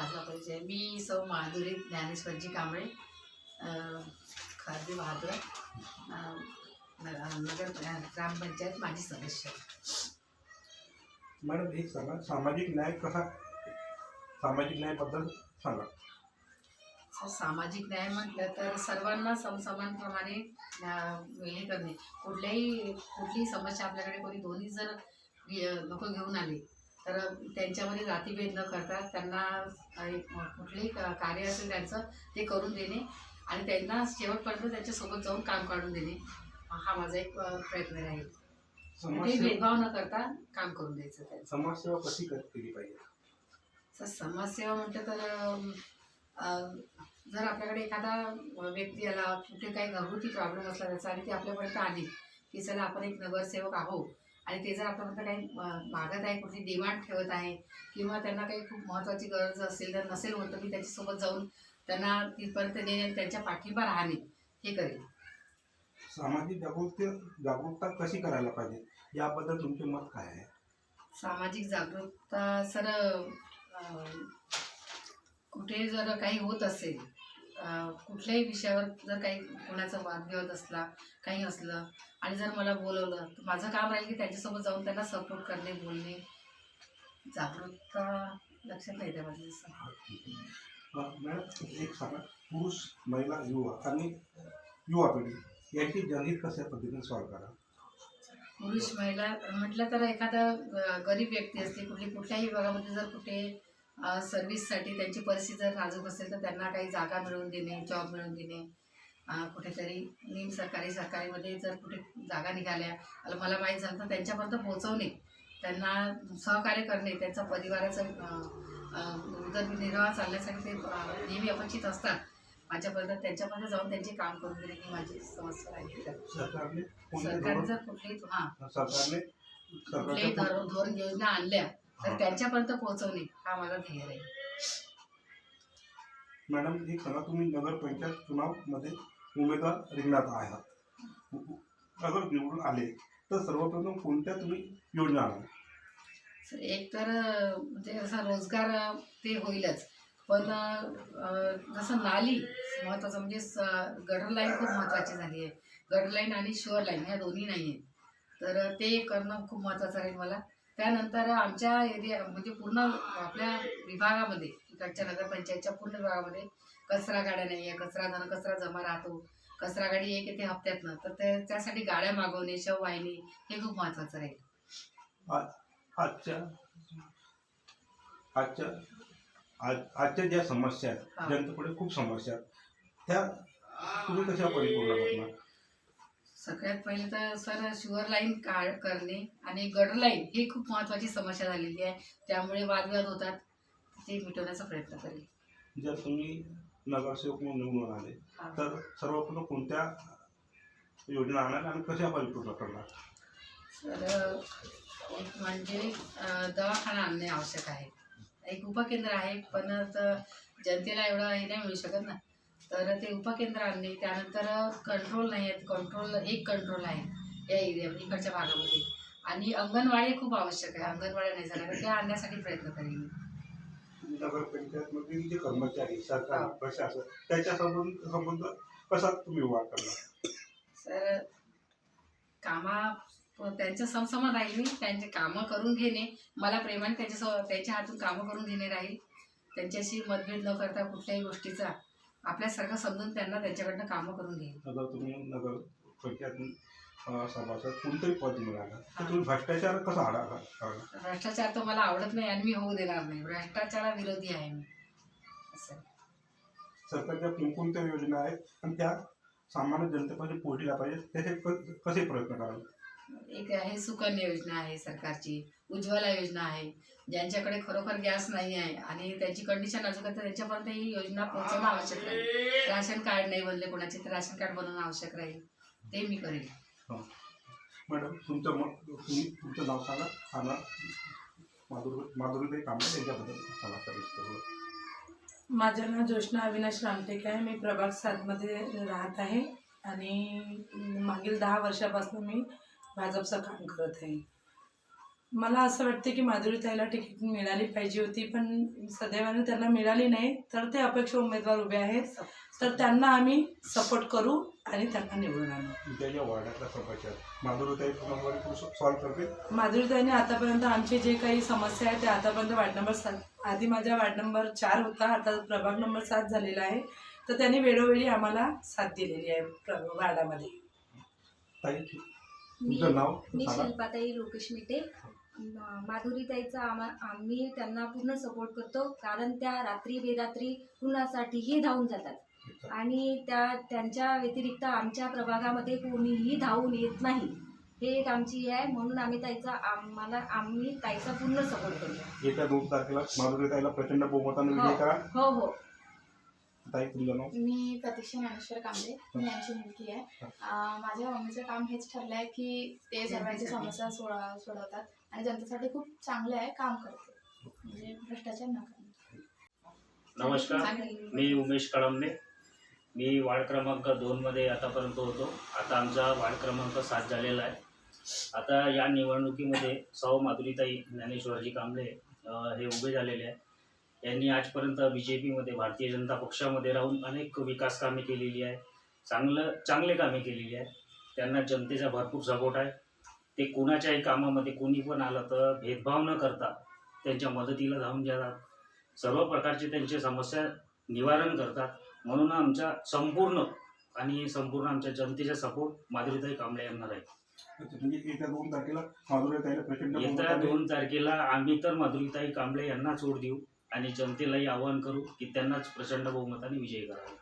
माझा परिचय मी सौ माधुरी ज्ञानेश्वरजी कांबळे खादी बहादूर नगर ग्रामपंचायत माजी सदस्य. मॅडम एक सांगा सामाजिक न्याय कसा? सामाजिक न्यायाबद्दल सांगा. सामाजिक न्याय म्हटलं तर सर्वांना समसमानप्रमाणे हे करणे. कुठल्याही कुठलीही समस्या आपल्याकडे कोणी दोन्ही जर लोक घेऊन आले तर त्यांच्यामध्ये जातीभेद न करता त्यांना कुठलेही कार्य असेल त्यांचं ते करून देणे आणि त्यांना शेवटपर्यंत त्यांच्यासोबत जाऊन काम काढून देणे. हा माझा एक प्रयत्न राहील. भेदभाव न करता काम करून द्यायचं समाजसेवा कशी केली पाहिजे? तर समाजसेवा म्हटलं तर जर आपल्याकडे एखादा व्यक्ती आला कुठे काही घरगुती प्रॉब्लेम असला त्याचा आणि ती आपल्यापर्यंत आली की चला आपण एक नगरसेवक आहोत आणि ते जर आपल्यापर्यंत काही मागत आहे कुठली डिमांड ठेवत आहे किंवा त्यांना काही खूप महत्त्वाची गरज असेल तर नसेल होत तर मी त्याच्यासोबत जाऊन त्यांना तिथपर्यंत नेणे त्यांच्या पाठिंबा राहणे हे करेल सामाजिक जागृती जागरूकता कशी करायला पाहिजे? याबद्दल तुमचे मत काय आहे? सामाजिक जागरूकता सर कुठे जर काही होत असेल कुठल्याही विषयावर जर काही कोणाचा वादविवाद असला काही असलं आणि जर मला बोलवलं तर माझं काम राहील की त्यांच्यासोबत जाऊन त्यांना सपोर्ट करणे बोलणे. जागरूकता लक्षात नाही येते माझ्या एक सांगा. पुरुष महिला युवा आणि युवा पिढी यांची जनहित कशा पद्धतीने सॉल्व करा पुरुष महिला म्हटलं तर एखादा गरीब व्यक्ती असते कुठली कुठल्याही विभागामध्ये जर कुठे सर्व्हिससाठी त्यांची परिस्थिती जर नाजूक असेल तर त्यांना काही जागा मिळवून देणे जॉब मिळवून देणे. कुठेतरी निम सरकारी सरकारीमध्ये जर कुठे जागा निघाल्या मला माहीत झालं तर त्यांच्यापर्यंत पोहोचवणे त्यांना सहकार्य करणे त्यांचा परिवाराचं उदरनिर्वाह चालण्यासाठी ते नेहमी अपचित असतात. माझ्यापर्यंत त्यांच्यापर्यंत जाऊन त्यांचे काम करून देणे ही माझी समस्या आहे. सरकारने जर कुठली हां. सरकारने कुठल्याही धोरण योजना आणल्या तर हा. त्यांच्यापर्यंत पोहोचवणे हा माझा ध्येय आहे. मॅडम एक सांगा तुम्ही. नगरपंचायत चुनावमध्ये उमेदवार रिंगणात आहात. अगर निवडून आले तर सर्वप्रथम कोणत्या तुम्ही योजना तर एक तर म्हणजे असा रोजगार ते होईलच. पण जसं नाली महत्त्वाचं म्हणजे गटर लाईन खूप महत्त्वाची झाली आहे. गटर लाईन आणि शुअर लाईन ह्या दोन्ही नाही आहेत तर ते करणं खूप महत्त्वाचं राहील मला. त्यानंतर आमच्या एरिया म्हणजे पूर्ण आपल्या विभागामध्ये इकडच्या नगरपंचायतच्या पूर्ण विभागामध्ये कचरा गाड्या नाही आहे. कचरा धन कचरा जमा राहतो. कचरा गाडी एक येते हप्त्यातनं. तर त्यासाठी गाड्या मागवणे शव वाहिनी हे खूप महत्त्वाचं राहील. आजच्या आजच्या आज आजच्या ज्या समस्या आहेत. जनतेपुढे खूप समस्या आहेत त्या तुम्ही कशा परिपूर्ण करणार? सगळ्यात पहिले तर सर शुअर लाईन का करणे आणि गटर लाईन ही खूप महत्त्वाची समस्या झालेली आहे. त्यामुळे वादविवाद होतात. ते मिटवण्याचा प्रयत्न करेल. जर तुम्ही नगरसेवक म्हणून निवडून आले. तर सर्वप्रथम कोणत्या योजना आणणार आणि कशा परिपूर्ण करणार? तर एक म्हणजे दवाखाना आणणे आवश्यक आहे. एक उपकेंद्र आहे पण जनतेला एवढं हे नाही मिळू शकत ना. तर ते उपकेंद्र आणणे त्यानंतर कंट्रोल नाही आहेत कंट्रोल एक कंट्रोल आहे या एरिया इकडच्या भागामध्ये. आणि अंगणवाडी खूप आवश्यक आहे. अंगणवाड्या नाही झाल्या तर त्या आणण्यासाठी प्रयत्न करेन नगरपंचायतमधील जे कर्मचारी सरकार. प्रशासन त्याच्या संबंध संबंध कसा तुम्ही व्यवहार करणार? तर कामा त्यांच्या समसमान राहील मी. त्यांचे कामं करून घेणे. मला प्रेमाने त्यांच्या त्यांच्या हातून कामं करून घेणे राहील. त्यांच्याशी मतभेद न करता कुठल्याही गोष्टीचा आपल्यासारखं समजून त्यांना त्यांच्याकडनं कामं करून अगर तुम्ही नगर पंचायत सभासद कोणतंही पद मिळालं तर तुम्ही भ्रष्टाचार कसा करणार भ्रष्टाचार तर मला आवडत नाही आणि मी होऊ देणार नाही. भ्रष्टाचारा विरोधी आहे मी. असं. सरकारच्या कोणकोणत्या योजना आहेत? आणि त्या सामान्य जनतेपर्यंत पोहोचल्या पाहिजे त्याचे कसे प्रयत्न कराल एक आहे सुकन्या योजना आहे सरकारची उज्ज्वला योजना आहे ज्यांच्याकडे खरोखर गॅस नाही आहे आणि त्यांची कंडिशन आहे तर त्यांच्यापर्यंत ही योजना पोहोचवणं आवश्यक राहील राशन कार्ड नाही बनले कोणाचे तर राशन कार्ड बनवणं आवश्यक राहील. ते मी करेन मॅडम तुमचं तुम्ही तुमचं नाव सांगा. आणि माधुरी माधुरीताई कांबळे त्यांच्याबद्दल सांगा. माझं नाव ज्योष्ना अविनाश रामटेक आहे. मी प्रभाग सातमध्ये राहत आहे. आणि मागील दहा वर्षापासून मी भाजपचं काम करत आहे. मला असं वाटतं की माधुरीताईला तिकीट मिळाली पाहिजे होती पण सदैवाने त्यांना मिळाली नाही तर ते अपक्ष उमेदवार उभे आहेत. तर त्यांना आम्ही सपोर्ट करू आणि त्यांना निवडून आणू. माधुरीताईने आतापर्यंत आमचे जे काही समस्या आहेत ते आतापर्यंत वार्ड नंबर सात आधी माझा वार्ड नंबर चार होता आता प्रभाग नंबर सात झालेला आहे. तर त्यांनी वेळोवेळी आम्हाला साथ दिलेली आहे वार्डामध्ये. तुमचं नाव मी सांगा. शिल्पाताई लोकेश मिटे. माधुरीताईचा आम्हा आम्ही त्यांना पूर्ण सपोर्ट करतो कारण त्या रात्री बेरात्री कुणासाठीही धावून जातात. आणि त्या त्यांच्या व्यतिरिक्त आमच्या प्रभागामध्ये कोणीही धावून येत नाही. हे एक आमची हे आहे म्हणून आम्ही ताईचा आम्हाला आम्ही ताईचा पूर्ण सपोर्ट करतो. येत्या दोन तारखेला माधुरीताईला प्रचंड बहुमताने विजय करा. हो हो. ताई तुमचं नाव मी प्रतीक्षा ज्ञानेश्वर कांबळे मी यांची मुलगी आहे. अं, माझ्या मम्मीचं काम हेच ठरलं आहे की ते सर्वांची समस्या सोडा सोडवतात आणि जनतेसाठी खूप चांगले आहे काम करते. म्हणजे भ्रष्टाचार न करणे. नमस्कार. मी उमेश कळमने मी वार्ड क्रमांक दोनमध्ये आतापर्यंत होतो. आता आमचा वार्ड क्रमांक सात झालेला आहे. आता या निवडणुकीमध्ये सौ माधुरीताई ज्ञानेश्वरजी कांबळे अ, हे उभे झालेले आहे. यांनी आजपर्यंत बी जे पीमध्ये भारतीय जनता पक्षामध्ये राहून अनेक विकास कामे केलेली आहे चांगलं चांगले कामे केलेली आहे त्यांना जनतेचा भरपूर सपोर्ट आहे. ते कुणाच्याही कामामध्ये कोणी पण आलं तर भेदभाव न करता त्यांच्या मदतीला धावून जातात. सर्व प्रकारचे त्यांचे समस्या निवारण करतात. म्हणून आमचा संपूर्ण आणि संपूर्ण आमच्या जनतेचा सपोर्ट माधुरीताई कांबळे यांना राहील. येत्या दोन तारखेला माधुरीताईला प्रचंड येत्या बहुमताने दोन तारखेला आम्ही तर माधुरीताई कांबळे यांना सोड देऊ. आणि जनतेलाही आवाहन करू की त्यांनाच प्रचंड बहुमताने विजयी करावा.